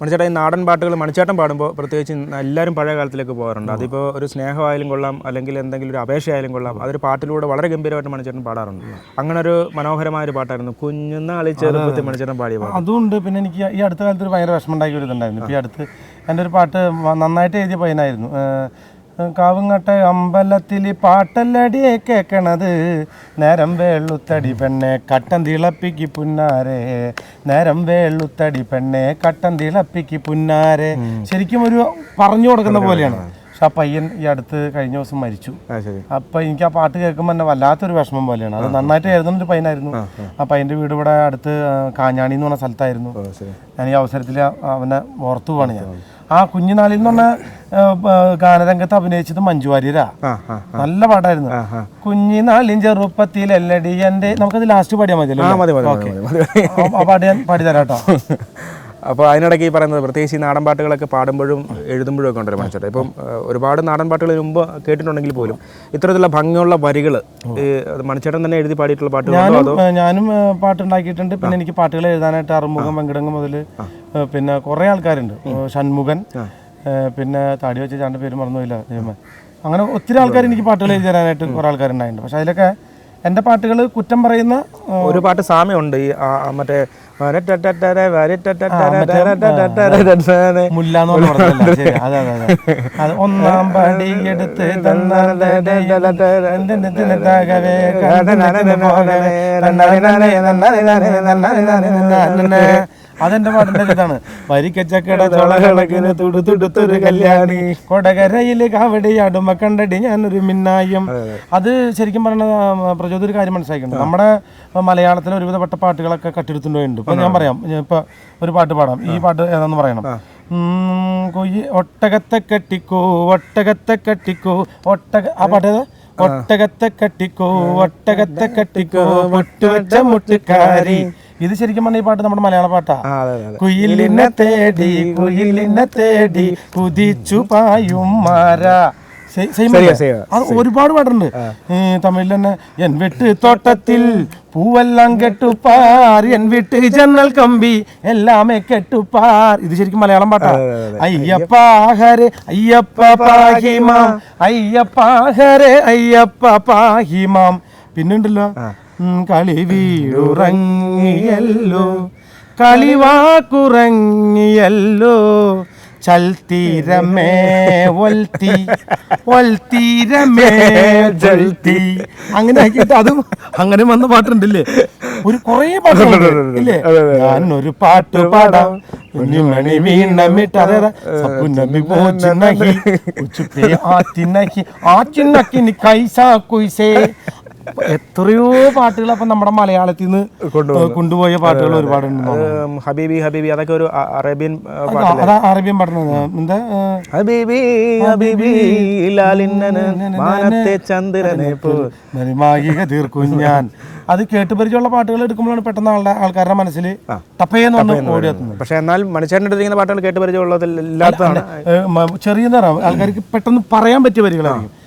മണിച്ചേട്ടാ ഈ നാടൻ പാട്ടുകൾ മണിച്ചേട്ടൻ പാടുമ്പോൾ പ്രത്യേകിച്ച് എല്ലാവരും പഴയ കാലത്തിലേക്ക് പോകാറുണ്ട്. അതിപ്പോൾ ഒരു സ്നേഹമായാലും കൊള്ളാം അല്ലെങ്കിൽ എന്തെങ്കിലും ഒരു അപേക്ഷയായാലും കൊള്ളാം അതൊരു പാട്ടിലൂടെ വളരെ ഗംഭീരമായിട്ട് മണിച്ചേട്ടൻ പാടാറുണ്ട്. അങ്ങനെ ഒരു മനോഹരമായ ഒരു പാട്ടായിരുന്നു. കുഞ്ഞുനാളി ചെറുപ്പത്തിൽ മണിച്ചേട്ടൻ പാടിയ പാട്ട്. അതുകൊണ്ട് പിന്നെ എനിക്ക് ഈ അടുത്ത കാലത്ത് ഒരു ഭയങ്കര വിഷമം ഉണ്ടാക്കി ഒരു ഇതുണ്ടായിരുന്നു. ഈ അടുത്ത് എന്റെ ഒരു പാട്ട് നന്നായിട്ട് എഴുതിയ പയ്യനായിരുന്നു. കാവുങ്ങട്ടെ അമ്പലത്തിൽ പാട്ടല്ലടി കേക്കണത്. നേരം വേളുത്തടി പെണ്ണെ കട്ടൻ തിളപ്പിക്ക് പുന്നാരെ. നേരം വേളുത്തടി പെണ്ണെ കട്ടൻ തിളപ്പിക്ക് പുന്നാരെ. ശരിക്കും ഒരു പറഞ്ഞു കൊടുക്കുന്ന പോലെയാണ്. പക്ഷെ ആ പയ്യൻ ഈ അടുത്ത് കഴിഞ്ഞ ദിവസം മരിച്ചു. അപ്പൊ എനിക്ക് ആ പാട്ട് കേൾക്കുമ്പോൾ തന്നെ വല്ലാത്തൊരു വിഷമം പോലെയാണ്. അത് നന്നായിട്ട് എഴുതുന്ന ഒരു പയ്യനായിരുന്നു. ആ പയ്യന്റെ വീട് ഇവിടെ അടുത്ത് കാഞ്ഞാണി എന്ന് പറഞ്ഞ സ്ഥലത്തായിരുന്നു. ഞാൻ ഈ അവസരത്തിൽ അവനെ ഓർത്തു പോവാണ് ഞാൻ. ആ കുഞ്ഞുനാളിൽ എന്ന് പറഞ്ഞ ആ, ആ, ഗാനരംഗത്ത് അഭിനയിച്ചത് മഞ്ജു വാര്യരാ. നല്ല പാട്ടായിരുന്നു. കുഞ്ഞിനാളിൻ ചെറുപ്പത്തിൽ എല്ലടി എന്റെ നമുക്കത് ലാസ്റ്റ് പാടിയാൽ മതിയല്ലോ ആ പാട്ട് ഞാൻ പാടി തരാം കേട്ടോ. അപ്പോൾ അതിനിടയ്ക്ക് ഈ പറയുന്നത് പ്രത്യേകിച്ച് ഈ നാടൻ പാട്ടുകളൊക്കെ പാടുമ്പോഴും എഴുതുമ്പോഴും ഒക്കെ ഉണ്ടല്ലോ മനസ്സിലായി. ഇപ്പം ഒരുപാട് നാടൻ പാട്ടുകൾ മുമ്പ് കേട്ടിട്ടുണ്ടെങ്കിൽ പോലും ഇത്തരത്തിലുള്ള ഭംഗിയുള്ള വരികൾ മണിച്ചേട്ടൻ തന്നെ എഴുതി പാടിയിട്ടുള്ള പാട്ടുകൾ ഞാനും പാട്ടുണ്ടാക്കിയിട്ടുണ്ട്. പിന്നെ എനിക്ക് പാട്ടുകൾ എഴുതാനായിട്ട് അറുമുഖം വെങ്കിടങ്ങ് മുതൽ പിന്നെ കുറേ ആൾക്കാരുണ്ട്. ഷൺമുഖൻ പിന്നെ താടി വെച്ച് ചാണ്ട് പേര് മറന്നുപോയില്ല ദൈവമേ അങ്ങനെ ഒത്തിരി ആൾക്കാർ എനിക്ക് പാട്ടുകൾ എഴുതി തരാനായിട്ട് കുറേ ആൾക്കാരുണ്ടായിട്ടുണ്ട് പക്ഷെ അതിലൊക്കെ എന്റെ പാട്ടുകൾ കുറ്റം പറയുന്ന ഒരു പാട്ട് സാമ്യമുണ്ട് ഈ മറ്റേ ഒന്നാം പടി എടുത്ത് അതെന്റെ പാട്ടിന്റെ ഇതാണ്. വരിക്കച്ചക്കട ചോളകണക്കിന് തുടുതുടുത്തൊരു കല്യാണി. കൊടകരയിൽ കാവടി അടുമ കണ്ടടി ഞാനൊരു മിന്നായം. അത് ശരിക്കും പറഞ്ഞ പ്രചോദ ഒരു കാര്യം മനസ്സിലാക്കിയിട്ടുണ്ട് നമ്മുടെ മലയാളത്തിലെ ഒരുവിധപ്പെട്ട പാട്ടുകളൊക്കെ കട്ടെടുത്തുകൊണ്ട് ഇപ്പൊ ഞാൻ പറയാം ഇപ്പൊ ഒരു പാട്ട് പാടാം. ഈ പാട്ട് ഏതാന്ന് പറയണം? കൊയ്യ് ഒട്ടകത്തെ കെട്ടിക്കോ ഒട്ടകത്തെ കെട്ടിക്കോ ഒട്ടക ആ പാട്ട്? ഒട്ടകത്തെ കെട്ടിക്കോ ഒട്ടകത്തെ കെട്ടിക്കോ മുട്ടുവെച്ച മുട്ടുകാരി. ഇത് ശരിക്കും പറഞ്ഞ ഈ പാട്ട് നമ്മുടെ മലയാള പാട്ടാ. കുയിലിനെ തേടി കുയിലിനെ തേടി കുതിച്ചു പായും മാര? അത് ഒരുപാട് പാട്ടുണ്ട്. തമിഴിൽ തന്നെ എൻ വെട്ട് തോട്ടത്തിൽ പൂവെല്ലാം കെട്ടുപ്പാർ എൻ വിട്ട് ജനൽ കമ്പി എല്ലാമേ കെട്ടുപ്പാർ ഇത് ശരിക്കും മലയാളം പാട്ടാ. അയ്യപ്പ ഹരെ അയ്യപ്പ പാഹിമാം. അയ്യപ്പ ഹരെ അയ്യപ്പ പാഹിമാം. പിന്നുണ്ടല്ലോ കളി വീടുറങ്ങിയല്ലോ കളിവാക്കുറങ്ങിയല്ലോ ചൽത്തീരമേ ഒൽത്തി ഒൽത്തീരമേ ജൽത്തി അങ്ങനെ ആക്കിയിട്ട് അതും അങ്ങനെ വന്ന പാട്ടുണ്ടല്ലേ? ഒരു കുറേ പാട്ടുണ്ട്. ഞാൻ ഒരു പാട്ട് പാടാം. കുഞ്ഞുമണി വീണമിട്ട് അതെ സപ്പുനബി പോച്ചിനഹി ഉച്ചുപ്പേ ആറ്റിനഹി ആറ്റിനഹി കൈസാ കുയ്സേ. എത്രയോ പാട്ടുകൾ അപ്പൊ നമ്മുടെ മലയാളത്തിൽ നിന്ന് കൊണ്ടുപോയ പാട്ടുകൾ ഒരുപാട് ഹബീബി ഹബീബി അതൊക്കെ ഒരു അറേബ്യൻ അറേബ്യൻ പാട്ടാണ് അതാ- അറബിയൻ ഹബീബി ഹബീബി മാനത്തെ ചന്ദ്രനെ പോ മരുമാകിക തീർക്കും ഞാൻ അത് കേട്ട് പരിചയമുള്ള പാട്ടുകൾ എടുക്കുമ്പോഴാണ് പെട്ടെന്ന് ആളുടെ ആൾക്കാരുടെ മനസ്സിൽ ടപ്പയെന്ന് വന്ന് ഓടിയെത്തുന്നത് പക്ഷെ എന്നാൽ മനുഷ്യരുടെ അടുത്തിരിക്കുന്ന പാട്ടുകൾ കേട്ട് പരിചയമുള്ളതില്ലാത്തതാണ് ചെറിയ നിറം ആൾക്കാർക്ക് പെട്ടെന്ന് പറയാൻ പറ്റിയ വരികളായിരിക്കും.